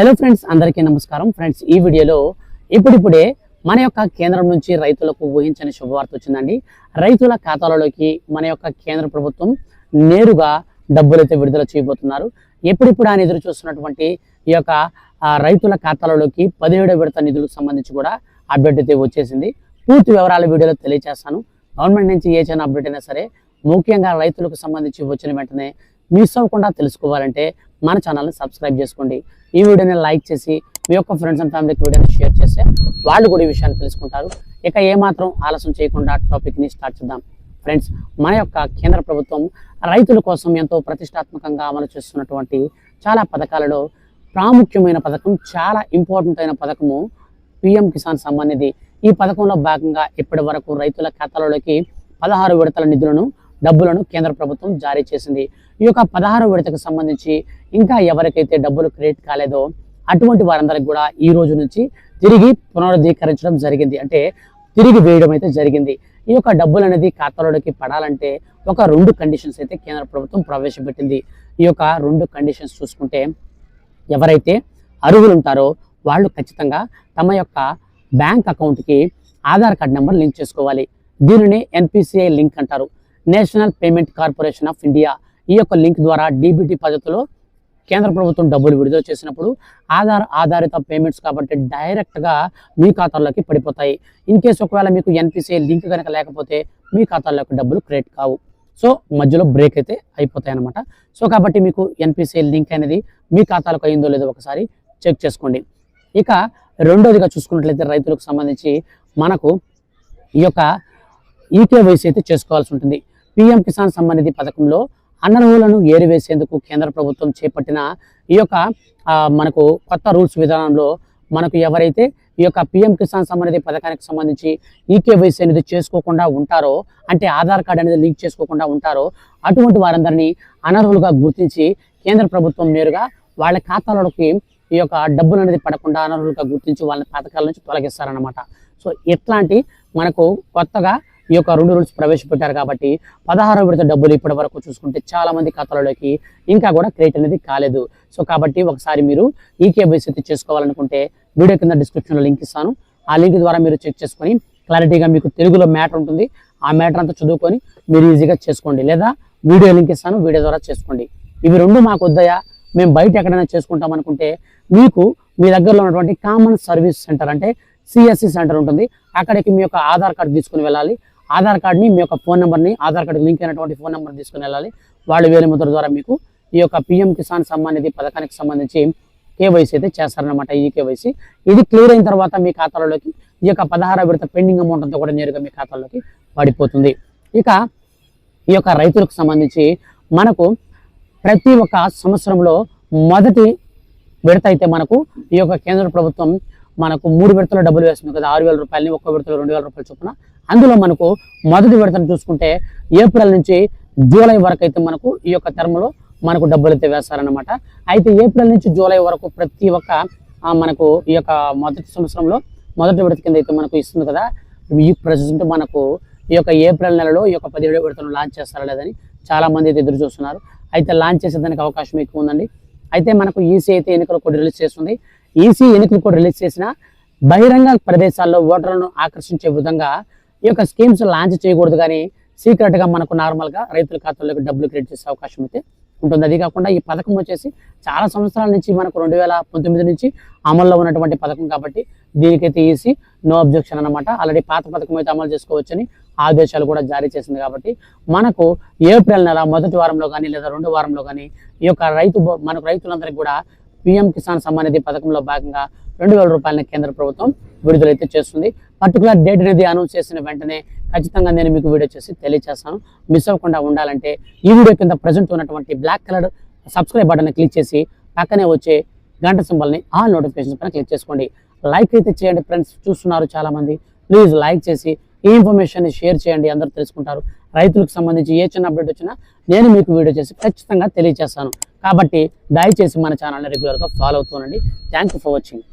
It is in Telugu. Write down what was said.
హలో ఫ్రెండ్స్ అందరికీ నమస్కారం. ఫ్రెండ్స్ ఈ వీడియోలో ఇప్పుడిప్పుడే మన యొక్క కేంద్రం నుంచి రైతులకు ఊహించని శుభవార్త వచ్చిందండి. రైతుల ఖాతాలలోకి మన యొక్క కేంద్ర ప్రభుత్వం నేరుగా డబ్బులైతే విడుదల చేయబోతున్నారు. ఎప్పుడిప్పుడు ఆయన ఎదురు చూస్తున్నటువంటి ఈ యొక్క రైతుల ఖాతాలలోకి పదిహేడో విడత నిధులకు సంబంధించి కూడా అప్డేట్ అయితే వచ్చేసింది. పూర్తి వివరాల వీడియోలో తెలియజేస్తాను గవర్నమెంట్ నుంచి ఏ చిన్న అప్డేట్ అయినా సరే ముఖ్యంగా రైతులకు సంబంధించి వచ్చిన వెంటనే మిస్ అవ్వకుండా తెలుసుకోవాలంటే మన ఛానల్ని సబ్స్క్రైబ్ చేసుకోండి. ఈ వీడియోని లైక్ చేసి మీ యొక్క ఫ్రెండ్స్ అండ్ ఫ్యామిలీకి వీడియోని షేర్ చేస్తే వాళ్ళు కూడా ఈ విషయాన్ని తెలుసుకుంటారు. ఇక ఏమాత్రం ఆలస్యం చేయకుండా టాపిక్ని స్టార్ట్ చేద్దాం. ఫ్రెండ్స్ మన యొక్క కేంద్ర ప్రభుత్వం రైతుల కోసం ఎంతో ప్రతిష్టాత్మకంగా అమలు చేస్తున్నటువంటి చాలా పథకాలలో ప్రాముఖ్యమైన పథకం చాలా ఇంపార్టెంట్ అయిన పథకము పిఎం కిసాన్ సమ్మాన్ నిధి. ఈ పథకంలో భాగంగా ఇప్పటి వరకు రైతుల ఖాతాలలోకి పదహారు విడతల నిధులను డబ్బులను కేంద్ర ప్రభుత్వం జారీ చేసింది. ఈ యొక్క పదహారు విడతకు సంబంధించి ఇంకా ఎవరికైతే డబ్బులు క్రెడిట్ కాలేదో అటువంటి వారందరికి కూడా ఈ రోజు నుంచి తిరిగి పునరుద్ధీకరించడం జరిగింది. అంటే తిరిగి వేయడం అయితే జరిగింది. ఈ యొక్క డబ్బులు అనేది ఖాతాలోకి పడాలంటే ఒక రెండు కండిషన్స్ అయితే కేంద్ర ప్రభుత్వం ప్రవేశపెట్టింది. ఈ యొక్క రెండు కండిషన్స్ చూసుకుంటే ఎవరైతే అరువులు ఉంటారో వాళ్ళు ఖచ్చితంగా తమ యొక్క బ్యాంక్ అకౌంట్కి ఆధార్ కార్డ్ నెంబర్ లింక్ చేసుకోవాలి. దీనిని ఎన్పిసిఐ లింక్ అంటారు. National payment corporation of India ఈ యొక్క లింక్ ద్వారా డీబీటీ పద్ధతిలో కేంద్ర ప్రభుత్వం డబ్బులు విడుదల చేసినప్పుడు ఆధార్ ఆధారిత పేమెంట్స్ కాబట్టి డైరెక్ట్గా మీ ఖాతాల్లోకి పడిపోతాయి. ఇన్ కేసు ఒకవేళ మీకు ఎన్పిసిఐ లింక్ కనుక లేకపోతే మీ ఖాతాల్లోకి డబ్బులు క్రియేట్ కావు. సో మధ్యలో బ్రేక్ అయితే అయిపోతాయి అనమాట సో కాబట్టి మీకు ఎన్పిసిఐ లింక్ అనేది మీ ఖాతాలకు అయిందో లేదో ఒకసారి చెక్ చేసుకోండి. ఇక రెండోదిగా చూసుకున్నట్లయితే రైతులకు సంబంధించి మనకు ఈ యొక్క ఈకేవైసీ అయితే చేసుకోవాల్సి ఉంటుంది. పిఎం కిసాన్ సమ్మానిధి పథకంలో అనర్హులను ఏరివేసేందుకు కేంద్ర ప్రభుత్వం చేపట్టిన ఈ యొక్క మనకు కొత్త రూల్స్ విధానంలో మనకు ఎవరైతే ఈ యొక్క పిఎం కిసాన్ సంబంధిత పథకానికి సంబంధించి ఈకేవైసీ అనేది చేసుకోకుండా ఉంటారో అంటే ఆధార్ కార్డు అనేది లింక్ చేసుకోకుండా ఉంటారో అటువంటి వారందరినీ అనర్హులుగా గుర్తించి కేంద్ర ప్రభుత్వం నేరుగా వాళ్ళ ఖాతాలలోకి ఈ యొక్క డబ్బులు అనేది పడకుండా అనర్హులుగా గుర్తించి వాళ్ళ పథకాల నుంచి తొలగిస్తారనమాట సో ఇట్లాంటి మనకు కొత్తగా ఈ యొక్క రెండు రూల్స్ ప్రవేశపెట్టారు కాబట్టి పదహారో విడత డబ్బులు ఇప్పటి వరకు చూసుకుంటే చాలా మంది ఖాతాలలోకి ఇంకా కూడా క్రెడిట్ అనేది కాలేదు. సో కాబట్టి ఒకసారి మీరు ఈ కేబైసీ అయితే చేసుకోవాలనుకుంటే వీడియో కింద డిస్క్రిప్షన్లో లింక్ ఇస్తాను. ఆ లింక్ ద్వారా మీరు చెక్ చేసుకొని క్లారిటీగా మీకు తెలుగులో మ్యాటర్ ఉంటుంది. ఆ మ్యాటర్ అంతా చదువుకొని మీరు ఈజీగా చేసుకోండి. లేదా వీడియో లింక్ ఇస్తాను వీడియో ద్వారా చేసుకోండి. ఇవి రెండు మాకు వద్దయా? మేము బయట ఎక్కడైనా చేసుకుంటాం అనుకుంటే మీకు మీ దగ్గరలో ఉన్నటువంటి కామన్ సర్వీస్ సెంటర్ అంటే సిఎస్సి సెంటర్ ఉంటుంది. అక్కడికి మీ యొక్క ఆధార్ కార్డు తీసుకుని వెళ్ళాలి. ఆధార్ కార్డ్ని మీ యొక్క ఫోన్ నెంబర్ని ఆధార్ కార్డు లింక్ అయినటువంటి ఫోన్ నెంబర్ తీసుకుని వెళ్ళాలి. వాళ్ళు వేలి ముద్ర ద్వారా మీకు ఈ యొక్క పిఎం కిసాన్ సమ్మాన్ నిధి పథకానికి సంబంధించి కేవైసీ అయితే చేస్తారనమాట ఈ కేవైసీ. ఇది క్లియర్ అయిన తర్వాత మీ ఖాతాలోకి ఈ యొక్క పదహారు విడత పెండింగ్ అమౌంట్ అంతా కూడా నేరుగా మీ ఖాతాలోకి పడిపోతుంది. ఇక ఈ యొక్క రైతులకు సంబంధించి మనకు ప్రతి ఒక్క సంవత్సరంలో మొదటి విడత అయితే మనకు ఈ యొక్క కేంద్ర ప్రభుత్వం మనకు మూడు విడతల డబ్బులు వేస్తుంది కదా ఆరు వేల రూపాయలని ఒక్క విడతలో రెండు వేల రూపాయలు చొప్పున. అందులో మనకు మొదటి విడతను చూసుకుంటే ఏప్రిల్ నుంచి జూలై వరకు అయితే మనకు ఈ యొక్క టర్మ్లో మనకు డబ్బులు అయితే వేస్తారనమాట అయితే ఏప్రిల్ నుంచి జూలై వరకు ప్రతి ఒక్క మనకు ఈ యొక్క మొదటి సంవత్సరంలో మొదటి విడత కింద అయితే మనకు ఇస్తుంది కదా ఈ ప్రజెంట్ మనకు ఈ యొక్క ఏప్రిల్ నెలలో ఈ యొక్క పదిహేడు విడతను లాంచ్ చేస్తారా లేదని చాలా మంది అయితే ఎదురు చూస్తున్నారు. అయితే లాంచ్ చేసేదానికి అవకాశం ఎక్కువ ఉందండి. అయితే మనకు ఈసీ అయితే ఎన్నికలు రిలీజ్ చేస్తుంది. ఈసీ ఎన్నికలు కూడా రిలీజ్ చేసిన బహిరంగ ప్రదేశాల్లో ఓటర్లను ఆకర్షించే విధంగా ఈ యొక్క స్కీమ్స్ లాంచ్ చేయకూడదు కానీ సీక్రెట్గా మనకు నార్మల్గా రైతుల ఖాతాల్లోకి డబ్బులు క్రెడిట్ చేసే అవకాశం అయితే ఉంటుంది. అది కాకుండా ఈ పథకం వచ్చేసి చాలా సంవత్సరాల నుంచి మనకు రెండు వేల పంతొమ్మిది నుంచి అమల్లో ఉన్నటువంటి పథకం కాబట్టి దీనికైతే ఈసీ నో అబ్జెక్షన్ అన్నమాట. ఆల్రెడీ పాత పథకం అయితే అమలు చేసుకోవచ్చని ఆదేశాలు కూడా జారీ చేసింది కాబట్టి మనకు ఏప్రిల్ నెల మొదటి వారంలో కానీ లేదా రెండో వారంలో కానీ ఈ యొక్క రైతు మనకు రైతులందరికీ కూడా పిఎం కిసాన్ సమ్మాన్ నిధి పథకంలో భాగంగా రెండు వేల రూపాయలని కేంద్ర ప్రభుత్వం విడుదలైతే చేస్తుంది. పర్టికులర్ డేట్ అనేది అనౌన్స్ చేసిన వెంటనే ఖచ్చితంగా నేను మీకు వీడియో చేసి తెలియజేస్తాను మిస్ అవ్వకుండా ఉండాలంటే ఈ వీడియో కింద ప్రజెంట్ ఉన్నటువంటి black colour subscribe button click చేసి పక్కనే వచ్చే గంట సింబల్ని ఆల్ నోటిఫికేషన్స్ పైన క్లిక్ చేసుకోండి. లైక్ అయితే చేయండి ఫ్రెండ్స్ చూస్తున్నారు చాలామంది. ప్లీజ్ లైక్ చేసి ఈ ఇన్ఫర్మేషన్ని షేర్ చేయండి అందరూ తెలుసుకుంటారు. రైతులకు సంబంధించి ఏ చిన్న అప్డేట్ వచ్చినా నేను మీకు వీడియో చేసి ఖచ్చితంగా తెలియజేస్తాను కాబట్టి దయచేసి మన ఛానల్ని రెగ్యులర్గా ఫాలో అవుతుండండి థ్యాంక్ యూ ఫర్ వాచింగ్